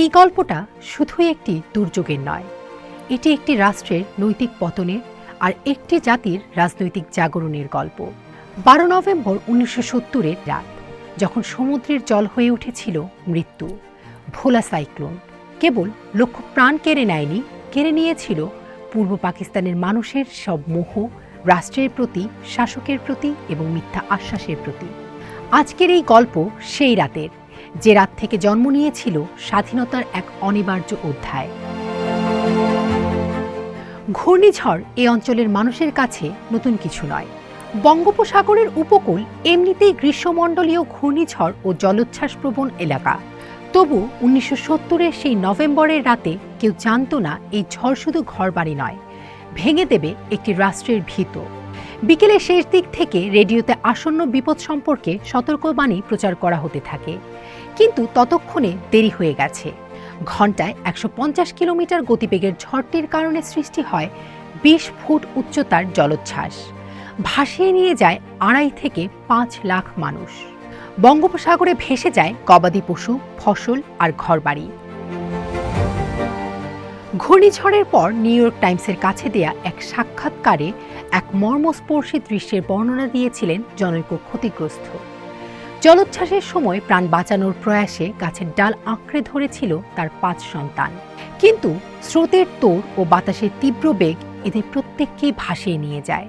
এই গল্পটা শুধুই একটি দুর্যোগের নয়। এটি একটি রাষ্ট্রের নৈতিক পতনের আর একটি জাতির রাজনৈতিক জাগরণের গল্প। বারো নভেম্বর উনিশশো সত্তরের রাত, যখন সমুদ্রের জল হয়ে উঠেছিল মৃত্যু, ভোলা সাইক্লোন। কেবল লক্ষ প্রাণ কেড়ে নেয়নি, কেড়ে নিয়েছিল পূর্ব পাকিস্তানের মানুষের সব মোহ, রাষ্ট্রের প্রতি, শাসকের প্রতি এবং মিথ্যা আশ্বাসের প্রতি। আজকের এই গল্প সেই রাতের। যে রাত থেকে জন্ম নিয়েছিল স্বাধীনতার এক অনিবার্য অধ্যায়। ঘূর্ণিঝড় এই অঞ্চলের মানুষের কাছে নতুন কিছু নয়। বঙ্গোপসাগরের উপকূল এমনিতেই গ্রীষ্মমণ্ডলীয় ঘূর্ণিঝড় ও জলোচ্ছ্বাস প্রবণ এলাকা। তবু উনিশশো সত্তরের সেই নভেম্বরের রাতে কেউ জানত না এই ঝড় শুধু ঘরবাড়ি নয়, ভেঙে দেবে একটি রাষ্ট্রের ভিত। বিকেলের শেষ দিক থেকে রেডিওতে আসন্ন বিপদ সম্পর্কে সতর্কবাণী প্রচার করা হতে থাকে। কিন্তু ততক্ষণে দেরি হয়ে গেছে। ঘন্টায় একশো পঞ্চাশ কিলোমিটার গতিবেগের ঝড়টির কারণে সৃষ্টি হয় বিশ ফুট উচ্চতার জলোচ্ছ্বাস। ভাসিয়ে নিয়ে যায় আড়াই থেকে পাঁচ লাখ মানুষ। বঙ্গোপসাগরে ভেসে যায় গবাদি পশু, ফসল আর ঘরবাড়ি। ঘূর্ণিঝড়ের পর নিউ ইয়র্ক টাইমসের কাছে দেয়া এক সাক্ষাৎকারে এক মর্মস্পর্শী দৃশ্যের বর্ণনা দিয়েছিলেন জনৈক ক্ষতিগ্রস্ত। জলোচ্ছ্বাসের সময় প্রাণ বাঁচানোর প্রয়াসে গাছের ডাল আঁকড়ে ধরেছিল তার পাঁচ সন্তান। কিন্তু স্রোতের তোর ও বাতাসের তীব্র বেগ এদের প্রত্যেককে ভাসিয়ে নিয়ে যায়।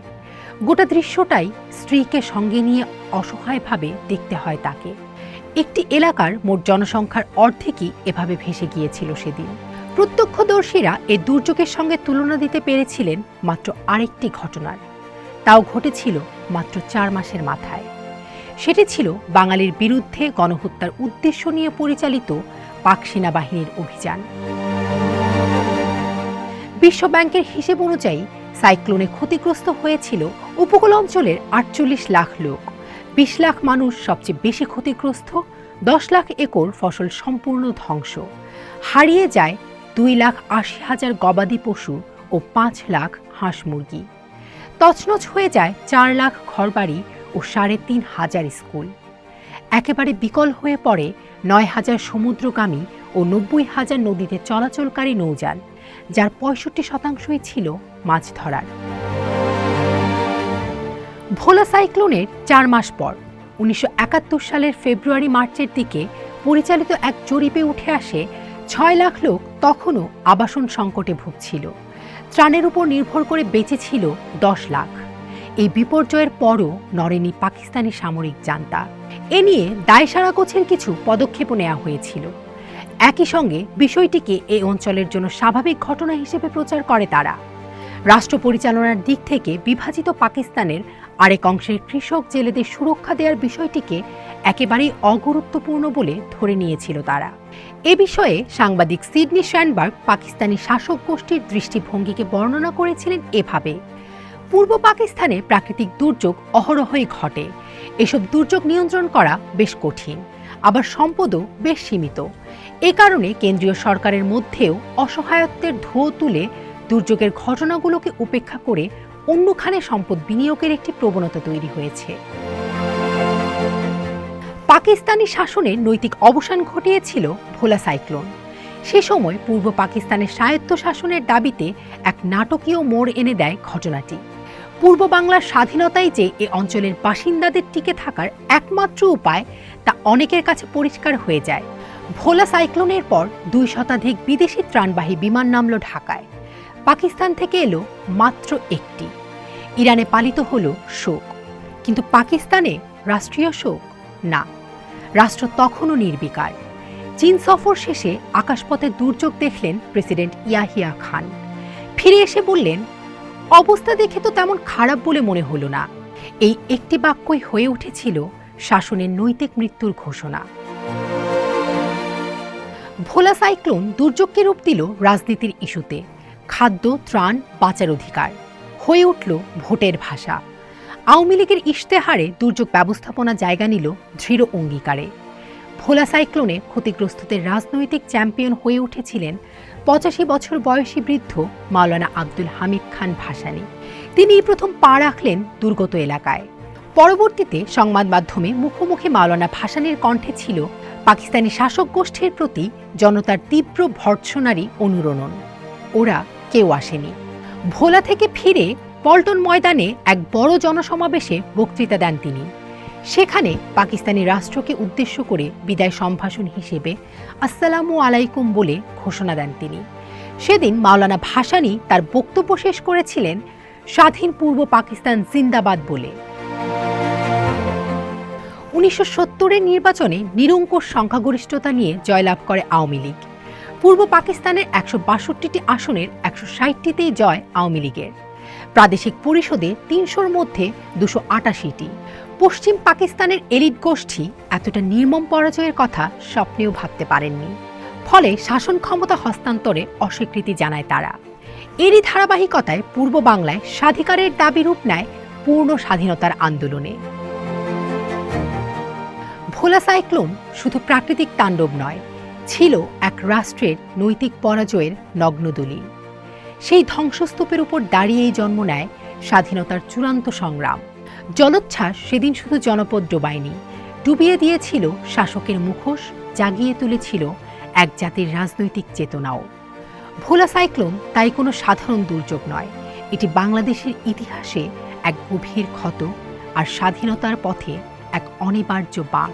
গোটা দৃশ্যটাই স্ত্রীকে সঙ্গে নিয়ে অসহায়ভাবে দেখতে হয় তাকে। একটি এলাকার মোট জনসংখ্যার অর্ধেকই এভাবে ভেসে গিয়েছিল সেদিন। প্রত্যক্ষদর্শীরা এ দুর্যোগের সঙ্গে তুলনা দিতে পেরেছিলেন মাত্র আরেকটি ঘটনার। তাও ঘটেছিল মাত্র চার মাসের মাথায়। সেটি ছিল বাঙালির বিরুদ্ধে গণহত্যার উদ্দেশ্য নিয়ে পরিচালিত পাক সেনাবাহিনীর অভিযান। বিশ্ব ব্যাংকের হিসেব অনুযায়ী সাইক্লোনে ক্ষতিগ্রস্ত হয়েছিল উপকূল অঞ্চলের আটচল্লিশ লাখ লোক। বিশ লাখ মানুষ সবচেয়ে বেশি ক্ষতিগ্রস্ত, দশ লাখ একর ফসল সম্পূর্ণ ধ্বংস। হারিয়ে যায় দুই লাখ আশি হাজার গবাদি পশু ও পাঁচ লাখ হাঁস মুরগি। তছনছ হয়ে যায় চার লাখ ঘরবাড়ি ও সাড়ে তিন হাজার স্কুল। একেবারে বিকল হয়ে পড়ে নয় হাজার সমুদ্রগামী ও নব্বই হাজার নদীতে চলাচলকারী নৌযান, যার পঁয়ষট্টি শতাংশই ছিল মাছ ধরার। ভোলা সাইক্লোনের চার মাস পর, উনিশশো একাত্তর সালের ফেব্রুয়ারি মার্চের দিকে পরিচালিত এক জরিপে উঠে আসে, ছয় লাখ লোক তখনও আবাসন সংকটে ভুগছিল। ত্রাণের উপর নির্ভর করে বেঁচে ছিল দশ লাখ। এই বিপর্যয়ের পরও নরেনি পাকিস্তানি সামরিক জান্তা। এ নিয়ে দায়সারা গোছের কিছু পদক্ষেপও নেওয়া হয়েছিল। একই সঙ্গে বিষয়টিকে এই অঞ্চলের জন্য স্বাভাবিক ঘটনা হিসেবে প্রচার করে তারা। রাষ্ট্র পরিচালনার দিক থেকে বিভাজিত পাকিস্তানের আরেক অংশের কৃষক জেলেদের সুরক্ষা দেওয়ার বিষয়টিকে একেবারেই অগুরুত্বপূর্ণ বলে ধরে নিয়েছিল তারা। এ বিষয়ে সাংবাদিক সিডনি শ্যানবার্গ পাকিস্তানি শাসক গোষ্ঠীর দৃষ্টিভঙ্গিকে বর্ণনা করেছিলেন এভাবে। পূর্ব পাকিস্তানে প্রাকৃতিক দুর্যোগ অহরহই ঘটে। এসব দুর্যোগ নিয়ন্ত্রণ করা বেশ কঠিন, আবার সম্পদও বেশ সীমিত। এ কারণে কেন্দ্রীয় সরকারের মধ্যেও অসহায়ত্বের ধোঁ তুলে দুর্যোগের ঘটনাগুলোকে উপেক্ষা করে অন্যখানে সম্পদ বিনিয়োগের একটি প্রবণতা তৈরি হয়েছে। পাকিস্তানি শাসনের নৈতিক অবসান ঘটিয়েছিল ভোলা সাইক্লোন। সে সময় পূর্ব পাকিস্তানের স্বায়ত্ত শাসনের দাবিতে এক নাটকীয় মোড় এনে দেয় ঘটনাটি। পূর্ব বাংলার স্বাধীনতাই যে এ অঞ্চলের বাসিন্দাদের টিকে থাকার একমাত্র উপায়, তা অনেকের কাছে পরিষ্কার হয়ে যায়। ভোলা সাইক্লোনের পর দুই শতাধিক বিদেশি ত্রাণবাহী বিমান নামল ঢাকায়। পাকিস্তান থেকে এলো মাত্র একটি। ইরানে পালিত হল শোক। কিন্তু পাকিস্তানে রাষ্ট্রীয় শোক? না। রাষ্ট্র তখনও নির্বিকার। চীন সফর শেষে আকাশপথে দুর্যোগ দেখলেন প্রেসিডেন্ট ইয়াহিয়া খান। ফিরে এসে বললেন অবস্থা দেখে তো তেমন খারাপ বলে মনে হলো না। এই একটি বাক্যই হয়ে উঠেছিল শাসনের নৈতিক মৃত্যুর ঘোষণা। ভোলা সাইক্লোন দুর্যোগকে রূপ দিল রাজনীতির ইস্যুতে। খাদ্য, ত্রাণ বাঁচার অধিকার। হয়ে উঠল ভোটের ভাষা। আওয়ামী লীগের ইশতেহারে দুর্যোগ ব্যবস্থাপনা জায়গা নিল দৃঢ় অঙ্গীকারে। ভোলা সাইক্লোনে ক্ষতিগ্রস্তদের রাজনৈতিক চ্যাম্পিয়ন হয়ে উঠেছিলেন পঁচাশি বছর বয়সী বৃদ্ধ মাওলানা আব্দুল হামিদ খান ভাসানী। তিনি প্রথম পা রাখলেন দুর্গত এলাকায়। পরবর্তীতে সংবাদ মাধ্যমে মুখোমুখি মাওলানা ভাসানীর কণ্ঠে ছিল পাকিস্তানি শাসক গোষ্ঠীর প্রতি জনতার তীব্র ভর্ৎসনারী অনুরণন। ওরা কেউ আসেনি। ভোলা থেকে ফিরে পল্টন ময়দানে এক বড় জনসমাবেশে বক্তৃতা দেন তিনি। সেখানে পাকিস্তানি রাষ্ট্রকে উদ্দেশ্য করে বিদায় সম্ভাষণ হিসেবে আসসালামু আলাইকুম বলে ঘোষণা দেন তিনি। সেদিন মাওলানা ভাসানী তার বক্তব্য শেষ করেছিলেন স্বাধীন পূর্ব পাকিস্তান জিন্দাবাদ বলে। উনিশশো সত্তরের নির্বাচনে নিরঙ্কুশ সংখ্যাগরিষ্ঠতা নিয়ে জয়লাভ করে আওয়ামী লীগ। পূর্ব পাকিস্তানের একশো বাষট্টিটি আসনের একশো ষাটটিতেই জয় আওয়ামী লীগের। প্রাদেশিক পরিষদে তিনশোর মধ্যে দুশো আটাশিটি। পশ্চিম পাকিস্তানের এলিট গোষ্ঠী এতটা নির্মম পরাজয়ের কথা স্বপ্নেও ভাবতে পারেননি। ফলে শাসন ক্ষমতা হস্তান্তরে অস্বীকৃতি জানায় তারা। এরই ধারাবাহিকতায় পূর্ব বাংলায় স্বাধিকারের দাবি রূপ নেয় পূর্ণ স্বাধীনতার আন্দোলনে। ভোলা সাইক্লোন শুধু প্রাকৃতিক তাণ্ডব নয়, ছিল এক রাষ্ট্রের নৈতিক পরাজয়ের নগ্ন দলিল সেই ধ্বংসস্তূপের উপর দাঁড়িয়েই জন্ম নেয় স্বাধীনতার চূড়ান্ত সংগ্রাম। জলোচ্ছ্বাস সেদিন শুধু জনপদ ডোবায়নি। ডুবিয়ে দিয়েছিল শাসকের মুখোশ, জাগিয়ে তুলেছিল এক জাতির রাজনৈতিক চেতনাও। ভোলা সাইক্লোন তাই কোনো সাধারণ দুর্যোগ নয়। এটি বাংলাদেশের ইতিহাসে এক গভীর ক্ষত আর স্বাধীনতার পথে এক অনিবার্য বাঁক।